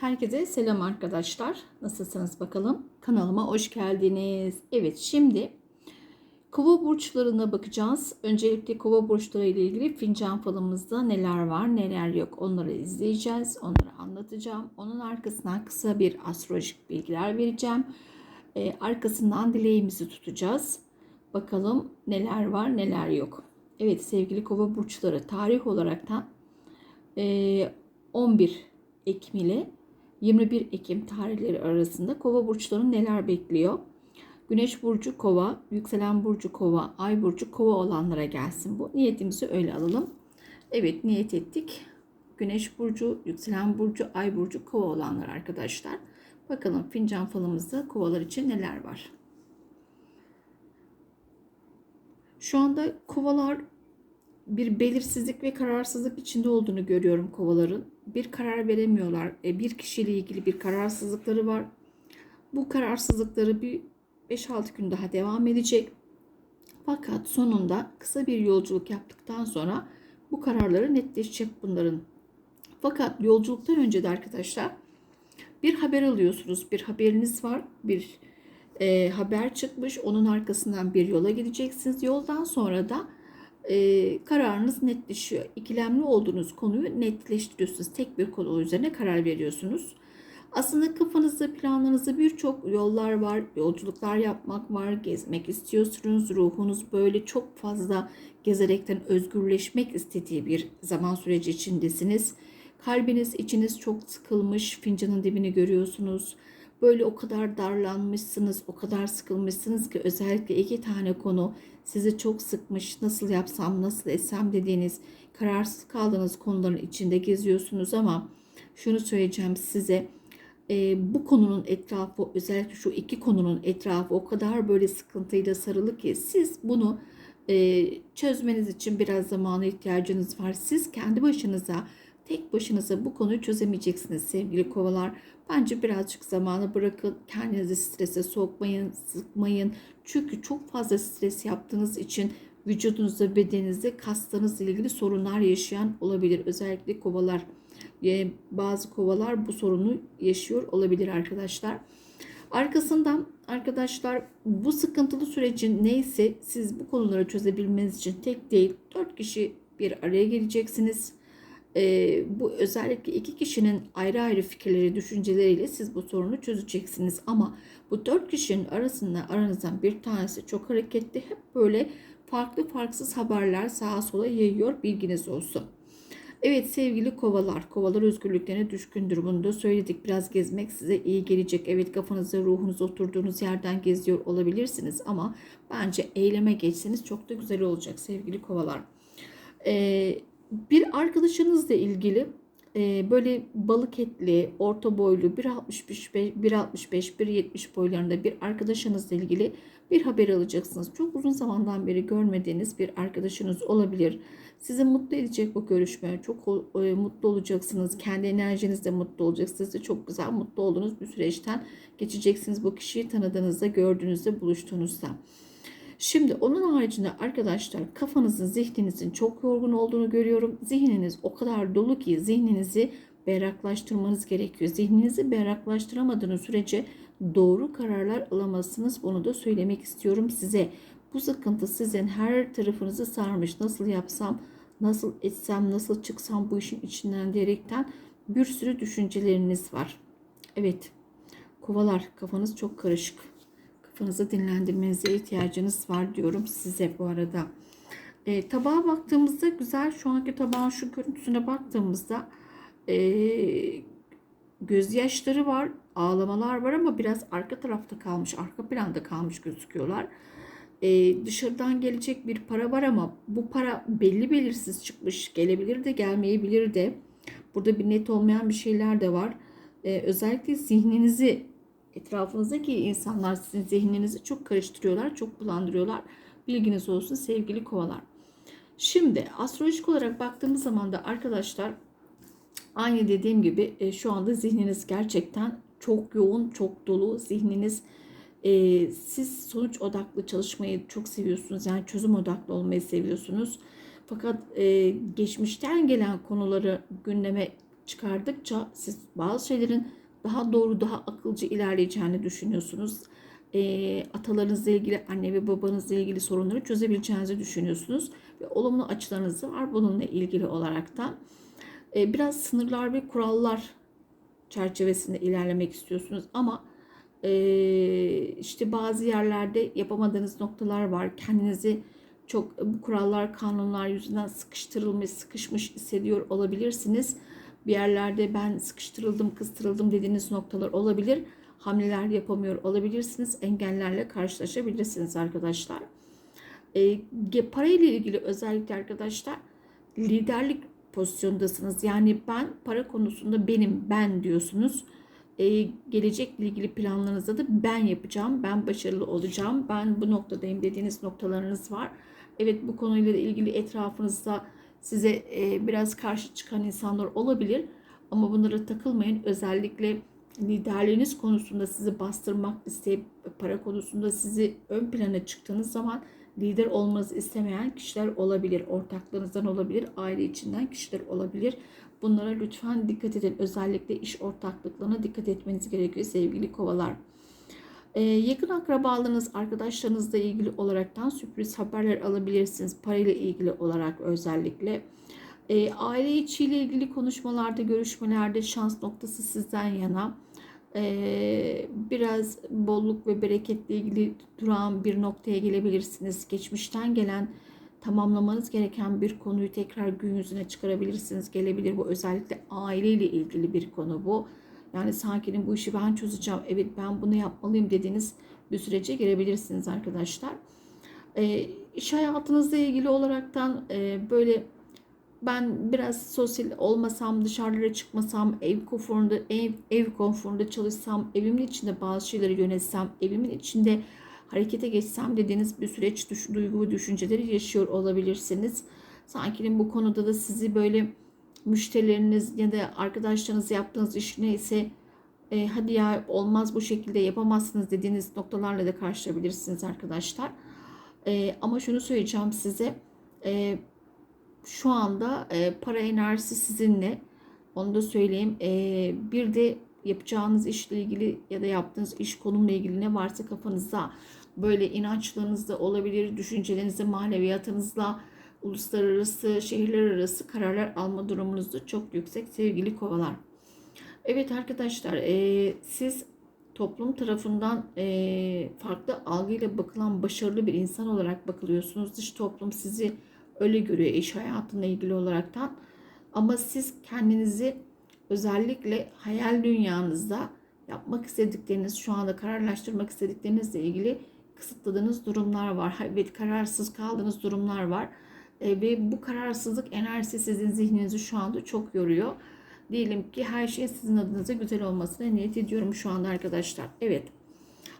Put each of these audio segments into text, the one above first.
Herkese selam arkadaşlar. Nasılsınız bakalım? Kanalıma hoş geldiniz. Evet şimdi kova burçlarına bakacağız. Öncelikle kova burçları ile ilgili fincan falımızda neler var neler yok onları izleyeceğiz. Onları anlatacağım. Onun arkasından kısa bir astrolojik bilgiler vereceğim. Ee, arkasından dileğimizi tutacağız. Bakalım neler var neler yok. Evet sevgili kova burçları tarih olarak da e, 11 Ekim ile 21 Ekim tarihleri arasında kova burçlarının neler bekliyor? Güneş burcu kova, yükselen burcu kova, ay burcu kova olanlara gelsin bu. Niyetimizi öyle alalım. Evet niyet ettik. Güneş burcu, yükselen burcu, ay burcu kova olanlar arkadaşlar. Bakalım fincan falımızda kovalar için neler var? Şu anda kovalar bir belirsizlik ve kararsızlık içinde olduğunu görüyorum kovaların. Bir karar veremiyorlar. E, bir kişiyle ilgili bir kararsızlıkları var. Bu kararsızlıkları bir 5-6 gün daha devam edecek. Fakat sonunda kısa bir yolculuk yaptıktan sonra bu kararları netleşecek bunların. Fakat yolculuktan önce de arkadaşlar bir haber alıyorsunuz. Bir haberiniz var. Bir e, haber çıkmış. Onun arkasından bir yola gideceksiniz. Yoldan sonra da e, kararınız netleşiyor. İkilemli olduğunuz konuyu netleştiriyorsunuz. Tek bir konu üzerine karar veriyorsunuz. Aslında kafanızda planlarınızda birçok yollar var, yolculuklar yapmak var, gezmek istiyorsunuz. Ruhunuz böyle çok fazla gezerekten özgürleşmek istediği bir zaman süreci içindesiniz. Kalbiniz, içiniz çok sıkılmış, fincanın dibini görüyorsunuz. Böyle o kadar darlanmışsınız, o kadar sıkılmışsınız ki özellikle iki tane konu sizi çok sıkmış. Nasıl yapsam, nasıl etsem dediğiniz, kararsız kaldığınız konuların içinde geziyorsunuz ama şunu söyleyeceğim size. E, bu konunun etrafı özellikle şu iki konunun etrafı o kadar böyle sıkıntıyla sarılı ki siz bunu e, çözmeniz için biraz zamana ihtiyacınız var. Siz kendi başınıza tek başınıza bu konuyu çözemeyeceksiniz sevgili kovalar. Bence birazcık zamanı bırakın. Kendinizi strese sokmayın, sıkmayın. Çünkü çok fazla stres yaptığınız için vücudunuzda, bedeninizde, kaslarınızla ilgili sorunlar yaşayan olabilir. Özellikle kovalar. Bazı kovalar bu sorunu yaşıyor olabilir arkadaşlar. Arkasından arkadaşlar bu sıkıntılı sürecin neyse siz bu konuları çözebilmeniz için tek değil dört kişi bir araya geleceksiniz e, bu özellikle iki kişinin ayrı ayrı fikirleri, düşünceleriyle siz bu sorunu çözeceksiniz. Ama bu dört kişinin arasında aranızdan bir tanesi çok hareketli. Hep böyle farklı farksız haberler sağa sola yayıyor. Bilginiz olsun. Evet sevgili kovalar, kovalar özgürlüklerine düşkündür. Bunu da söyledik. Biraz gezmek size iyi gelecek. Evet kafanızda ruhunuz oturduğunuz yerden geziyor olabilirsiniz ama bence eyleme geçseniz çok da güzel olacak sevgili kovalar. Ee, bir arkadaşınızla ilgili e, böyle balık etli, orta boylu, 1.65, 1.65, 1.70 boylarında bir arkadaşınızla ilgili bir haber alacaksınız. Çok uzun zamandan beri görmediğiniz bir arkadaşınız olabilir. Sizi mutlu edecek bu görüşme. Çok e, mutlu olacaksınız. Kendi enerjinizde mutlu olacaksınız. Çok güzel mutlu olduğunuz bir süreçten geçeceksiniz. Bu kişiyi tanıdığınızda, gördüğünüzde, buluştuğunuzda. Şimdi onun haricinde arkadaşlar kafanızın, zihninizin çok yorgun olduğunu görüyorum. Zihniniz o kadar dolu ki zihninizi berraklaştırmanız gerekiyor. Zihninizi berraklaştıramadığınız sürece doğru kararlar alamazsınız. Bunu da söylemek istiyorum size. Bu sıkıntı sizin her tarafınızı sarmış. Nasıl yapsam, nasıl etsem, nasıl çıksam bu işin içinden diyerekten bir sürü düşünceleriniz var. Evet, kovalar kafanız çok karışık kafanızı dinlendirmenize ihtiyacınız var diyorum size bu arada. E, tabağa baktığımızda güzel şu anki tabağın şu görüntüsüne baktığımızda e, gözyaşları var, ağlamalar var ama biraz arka tarafta kalmış, arka planda kalmış gözüküyorlar. E, dışarıdan gelecek bir para var ama bu para belli belirsiz çıkmış. Gelebilir de gelmeyebilir de. Burada bir net olmayan bir şeyler de var. E, özellikle zihninizi etrafınızdaki insanlar sizin zihninizi çok karıştırıyorlar, çok bulandırıyorlar. Bilginiz olsun sevgili kovalar. Şimdi astrolojik olarak baktığımız zaman da arkadaşlar aynı dediğim gibi e, şu anda zihniniz gerçekten çok yoğun, çok dolu. Zihniniz e, siz sonuç odaklı çalışmayı çok seviyorsunuz. Yani çözüm odaklı olmayı seviyorsunuz. Fakat e, geçmişten gelen konuları gündeme çıkardıkça siz bazı şeylerin daha doğru, daha akılcı ilerleyeceğini düşünüyorsunuz. E, atalarınızla ilgili, anne ve babanızla ilgili sorunları çözebileceğinizi düşünüyorsunuz. Ve olumlu açılarınız var bununla ilgili olarak da. E, biraz sınırlar ve kurallar çerçevesinde ilerlemek istiyorsunuz ama e, işte bazı yerlerde yapamadığınız noktalar var. Kendinizi çok bu kurallar, kanunlar yüzünden sıkıştırılmış, sıkışmış hissediyor olabilirsiniz. Bir yerlerde ben sıkıştırıldım, kıstırıldım dediğiniz noktalar olabilir. Hamleler yapamıyor olabilirsiniz. Engellerle karşılaşabilirsiniz arkadaşlar. E, parayla ilgili özellikle arkadaşlar liderlik pozisyondasınız. Yani ben para konusunda benim, ben diyorsunuz. Ee, gelecekle ilgili planlarınızda da ben yapacağım, ben başarılı olacağım, ben bu noktadayım dediğiniz noktalarınız var. Evet bu konuyla ilgili etrafınızda size e, biraz karşı çıkan insanlar olabilir. Ama bunlara takılmayın. Özellikle liderliğiniz konusunda sizi bastırmak isteyip para konusunda sizi ön plana çıktığınız zaman lider olmanızı istemeyen kişiler olabilir. Ortaklarınızdan olabilir, aile içinden kişiler olabilir. Bunlara lütfen dikkat edin. Özellikle iş ortaklıklarına dikkat etmeniz gerekiyor sevgili kovalar. Ee, yakın akrabalarınız, arkadaşlarınızla ilgili olaraktan sürpriz haberler alabilirsiniz. Parayla ilgili olarak özellikle. Ee, aile içiyle ilgili konuşmalarda, görüşmelerde şans noktası sizden yana ee, biraz bolluk ve bereketle ilgili duran bir noktaya gelebilirsiniz. Geçmişten gelen tamamlamanız gereken bir konuyu tekrar gün yüzüne çıkarabilirsiniz. Gelebilir bu özellikle aileyle ilgili bir konu bu. Yani sakinim bu işi ben çözeceğim. Evet ben bunu yapmalıyım dediğiniz bir sürece girebilirsiniz arkadaşlar. E, iş hayatınızla ilgili olaraktan e, böyle ben biraz sosyal olmasam, dışarılara çıkmasam, ev konforunda ev, ev konforunda çalışsam, evimin içinde bazı şeyleri yönetsem, evimin içinde harekete geçsem dediğiniz bir süreç düş, duygu ve düşünceleri yaşıyor olabilirsiniz. Sanki bu konuda da sizi böyle müşterileriniz ya da arkadaşlarınız yaptığınız iş neyse e, hadi ya olmaz bu şekilde yapamazsınız dediğiniz noktalarla da karşılaşabilirsiniz arkadaşlar. E, ama şunu söyleyeceğim size. E, şu anda e, para enerjisi sizinle. Onu da söyleyeyim. E, bir de yapacağınız işle ilgili ya da yaptığınız iş konumla ilgili ne varsa kafanızda böyle inançlarınızda olabilir, düşüncelerinizde, maneviyatınızla uluslararası, şehirler arası kararlar alma durumunuzda çok yüksek sevgili kovalar. Evet arkadaşlar e, siz toplum tarafından e, farklı algıyla bakılan başarılı bir insan olarak bakılıyorsunuz. Dış toplum sizi öyle görüyor iş hayatına ilgili olaraktan. Ama siz kendinizi özellikle hayal dünyanızda yapmak istedikleriniz, şu anda kararlaştırmak istediklerinizle ilgili kısıtladığınız durumlar var. Evet kararsız kaldığınız durumlar var. E, ve bu kararsızlık enerjisi sizin zihninizi şu anda çok yoruyor. Diyelim ki her şey sizin adınıza güzel olmasına niyet ediyorum şu anda arkadaşlar. Evet.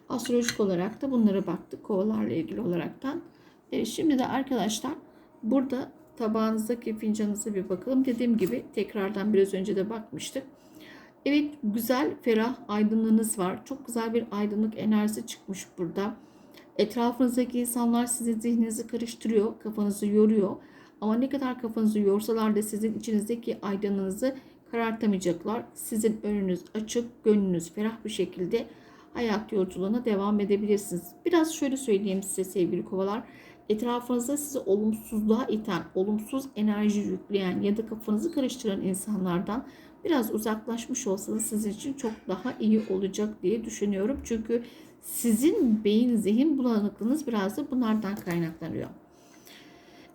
Astrolojik olarak da bunlara baktık. Kovalarla ilgili olaraktan. E, şimdi de arkadaşlar burada tabağınızdaki fincanınıza bir bakalım. Dediğim gibi tekrardan biraz önce de bakmıştık. Evet güzel ferah aydınlığınız var. Çok güzel bir aydınlık enerjisi çıkmış burada. Etrafınızdaki insanlar sizin zihninizi karıştırıyor, kafanızı yoruyor. Ama ne kadar kafanızı yorsalar da sizin içinizdeki aydınlığınızı karartamayacaklar. Sizin önünüz açık, gönlünüz ferah bir şekilde hayat yolculuğuna devam edebilirsiniz. Biraz şöyle söyleyeyim size sevgili kovalar. Etrafınızda sizi olumsuzluğa iten, olumsuz enerji yükleyen ya da kafanızı karıştıran insanlardan biraz uzaklaşmış olsanız sizin için çok daha iyi olacak diye düşünüyorum. Çünkü sizin beyin zihin bulanıklığınız biraz da bunlardan kaynaklanıyor.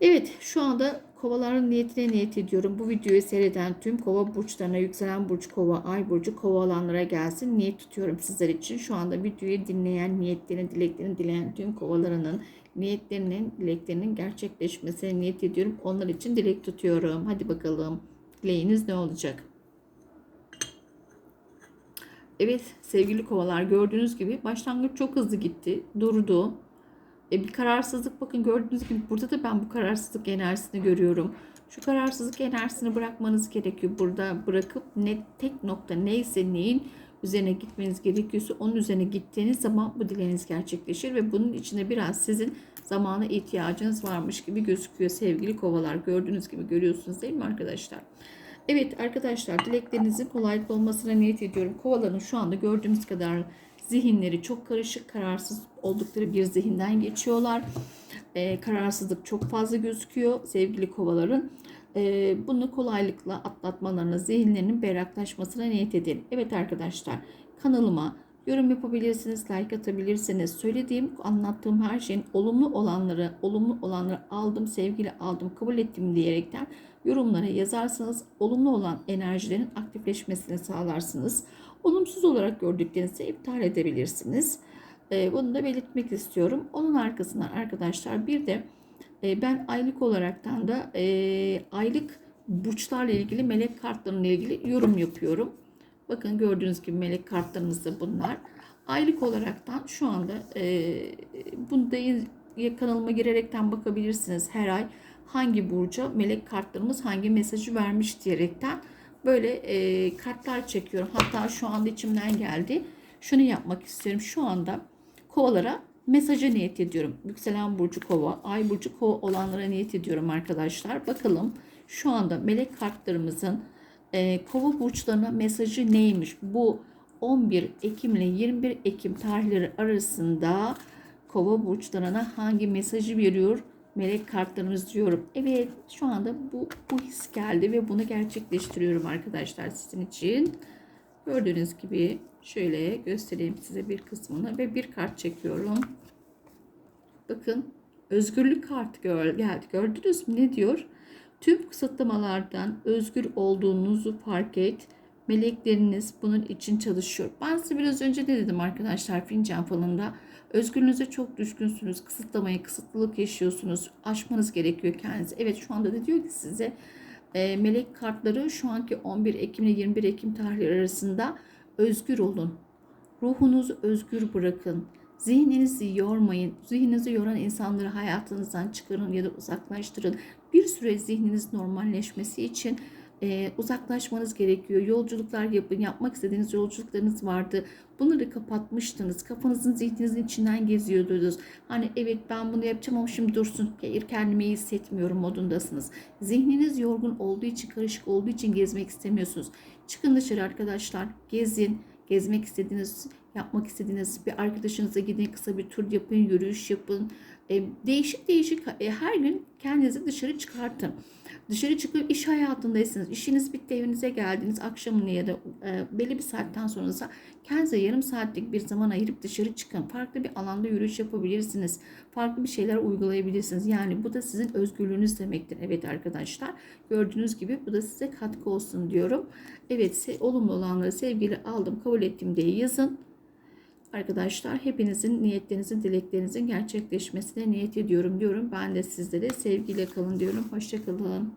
Evet şu anda kovaların niyetine niyet ediyorum. Bu videoyu seyreden tüm kova burçlarına yükselen burç kova, ay burcu kova alanlara gelsin. Niyet tutuyorum sizler için. Şu anda videoyu dinleyen, niyetlerini, dileklerini dileyen tüm kovalarının niyetlerinin, dileklerinin gerçekleşmesine niyet ediyorum. Onlar için dilek tutuyorum. Hadi bakalım dileğiniz ne olacak? Evet sevgili kovalar gördüğünüz gibi başlangıç çok hızlı gitti. Durdu. E, bir kararsızlık bakın gördüğünüz gibi burada da ben bu kararsızlık enerjisini görüyorum. Şu kararsızlık enerjisini bırakmanız gerekiyor. Burada bırakıp net tek nokta neyse neyin üzerine gitmeniz gerekiyorsa onun üzerine gittiğiniz zaman bu dileğiniz gerçekleşir ve bunun içinde biraz sizin zamana ihtiyacınız varmış gibi gözüküyor sevgili kovalar. Gördüğünüz gibi görüyorsunuz değil mi arkadaşlar? Evet arkadaşlar dileklerinizin kolaylıkla olmasına niyet ediyorum. Kovaların şu anda gördüğümüz kadar zihinleri çok karışık, kararsız oldukları bir zihinden geçiyorlar. Ee, kararsızlık çok fazla gözüküyor sevgili kovaların. Ee, bunu kolaylıkla atlatmalarına, zihinlerinin berraklaşmasına niyet edin. Evet arkadaşlar kanalıma yorum yapabilirsiniz, like atabilirsiniz. Söylediğim, anlattığım her şeyin olumlu olanları, olumlu olanları aldım, sevgili aldım, kabul ettim diyerekten yorumlara yazarsanız olumlu olan enerjilerin aktifleşmesini sağlarsınız. Olumsuz olarak gördüklerinizi iptal edebilirsiniz. Ee, bunu da belirtmek istiyorum. Onun arkasından arkadaşlar bir de e, ben aylık olaraktan da e, aylık burçlarla ilgili melek kartlarıyla ilgili yorum yapıyorum. Bakın gördüğünüz gibi melek kartlarımız da bunlar. Aylık olaraktan şu anda e, bunda ya kanalıma girerekten bakabilirsiniz. Her ay hangi burca melek kartlarımız hangi mesajı vermiş diyerekten böyle e, kartlar çekiyorum. Hatta şu anda içimden geldi. Şunu yapmak istiyorum. Şu anda kovalara mesaja niyet ediyorum. Yükselen burcu kova, ay burcu kova olanlara niyet ediyorum arkadaşlar. Bakalım şu anda melek kartlarımızın e, kova burçlarına mesajı neymiş? Bu 11 Ekim ile 21 Ekim tarihleri arasında kova burçlarına hangi mesajı veriyor? Melek kartlarımız diyorum. Evet şu anda bu, bu his geldi ve bunu gerçekleştiriyorum arkadaşlar sizin için. Gördüğünüz gibi şöyle göstereyim size bir kısmını ve bir kart çekiyorum. Bakın özgürlük kartı geldi. Gördünüz mü ne diyor? Tüm kısıtlamalardan özgür olduğunuzu fark et. Melekleriniz bunun için çalışıyor. Ben size biraz önce ne dedim arkadaşlar fincan falında? Özgürlüğünüze çok düşkünsünüz. Kısıtlamayı, kısıtlılık yaşıyorsunuz. Aşmanız gerekiyor kendinizi. Evet şu anda da diyor ki size e, melek kartları şu anki 11 Ekim ile 21 Ekim tarihleri arasında özgür olun. Ruhunuzu özgür bırakın. Zihninizi yormayın. Zihninizi yoran insanları hayatınızdan çıkarın ya da uzaklaştırın. Bir süre zihniniz normalleşmesi için e, uzaklaşmanız gerekiyor. Yolculuklar yapın. Yapmak istediğiniz yolculuklarınız vardı. Bunları kapatmıştınız. Kafanızın zihninizin içinden geziyordunuz. Hani evet ben bunu yapacağım ama şimdi dursun. Hayır kendimi iyi hissetmiyorum modundasınız. Zihniniz yorgun olduğu için, karışık olduğu için gezmek istemiyorsunuz. Çıkın dışarı arkadaşlar. Gezin. Gezmek istediğiniz, yapmak istediğiniz bir arkadaşınıza gidin. Kısa bir tur yapın, yürüyüş yapın. E, değişik değişik e, her gün kendinizi dışarı çıkartın. Dışarı çıkıp iş hayatındaysınız. İşiniz bitti evinize geldiniz. Akşamını ya da e, belli bir saatten sonrası kendinize yarım saatlik bir zaman ayırıp dışarı çıkın. Farklı bir alanda yürüyüş yapabilirsiniz. Farklı bir şeyler uygulayabilirsiniz. Yani bu da sizin özgürlüğünüz demektir. Evet arkadaşlar gördüğünüz gibi bu da size katkı olsun diyorum. Evet olumlu olanları sevgili aldım kabul ettim diye yazın. Arkadaşlar hepinizin niyetlerinizin, dileklerinizin gerçekleşmesine niyet ediyorum diyorum. Ben de sizlere sevgiyle kalın diyorum. Hoşçakalın.